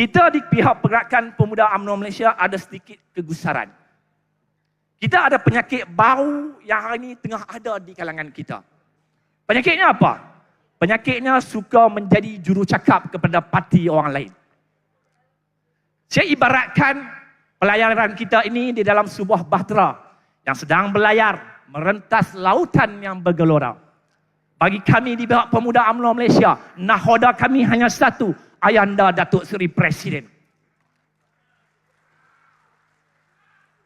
kita di pihak pergerakan pemuda UMNO Malaysia ada sedikit kegusaran. Kita ada penyakit bau yang hari ini tengah ada di kalangan kita. Penyakitnya apa? Penyakitnya suka menjadi jurucakap kepada parti orang lain. Saya ibaratkan pelayaran kita ini di dalam sebuah bahtera yang sedang berlayar merentas lautan yang bergelora. Bagi kami di pihak pemuda UMNO Malaysia, nahoda kami hanya satu, Ayanda Datuk Seri Presiden.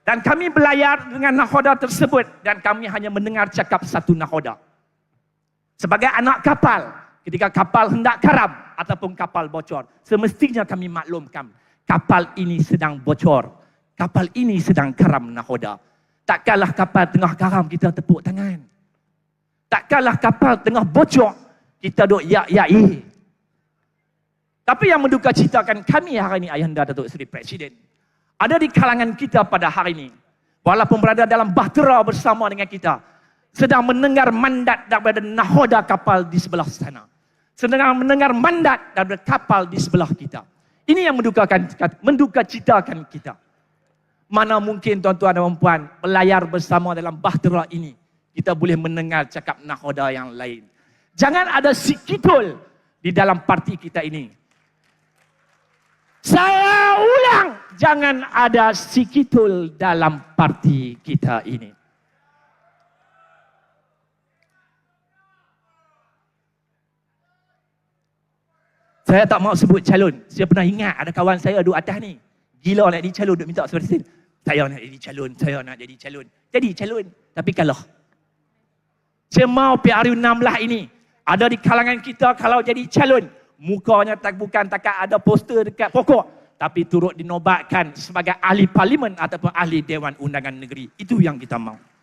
Dan kami berlayar dengan nahoda tersebut dan kami hanya mendengar cakap satu nahoda. Sebagai anak kapal, ketika kapal hendak karam ataupun kapal bocor, semestinya kami maklumkan kapal ini sedang bocor. Kapal ini sedang karam nahoda. Takkanlah kapal tengah karam kita tepuk tangan. Takkanlah kapal tengah bocor kita duk ya-ya-i. Tapi yang menduka citakan kami hari ini Ayahanda Datuk Seri Presiden ada di kalangan kita pada hari ini. Walaupun berada dalam bahtera bersama dengan kita sedang mendengar mandat daripada nahoda kapal di sebelah sana. Sedang mendengar mandat daripada kapal di sebelah kita. Ini yang mendukakan menduka citakan kita. Mana mungkin tuan-tuan dan puan pelayar bersama dalam bahtera ini kita boleh mendengar cakap nahoda yang lain. Jangan ada sikitol di dalam parti kita ini saya ulang, jangan ada sikitul dalam parti kita ini. Saya tak mau sebut calon. Saya pernah ingat ada kawan saya duduk atas ni. Gila nak jadi calon, duduk minta ini. Saya nak jadi calon, saya nak jadi calon. Jadi calon, tapi kalah. Saya mau PRU 16 ini. Ada di kalangan kita kalau jadi calon mukanya tak bukan takat ada poster dekat pokok tapi turut dinobatkan sebagai ahli parlimen ataupun ahli dewan undangan negeri. Itu yang kita mahu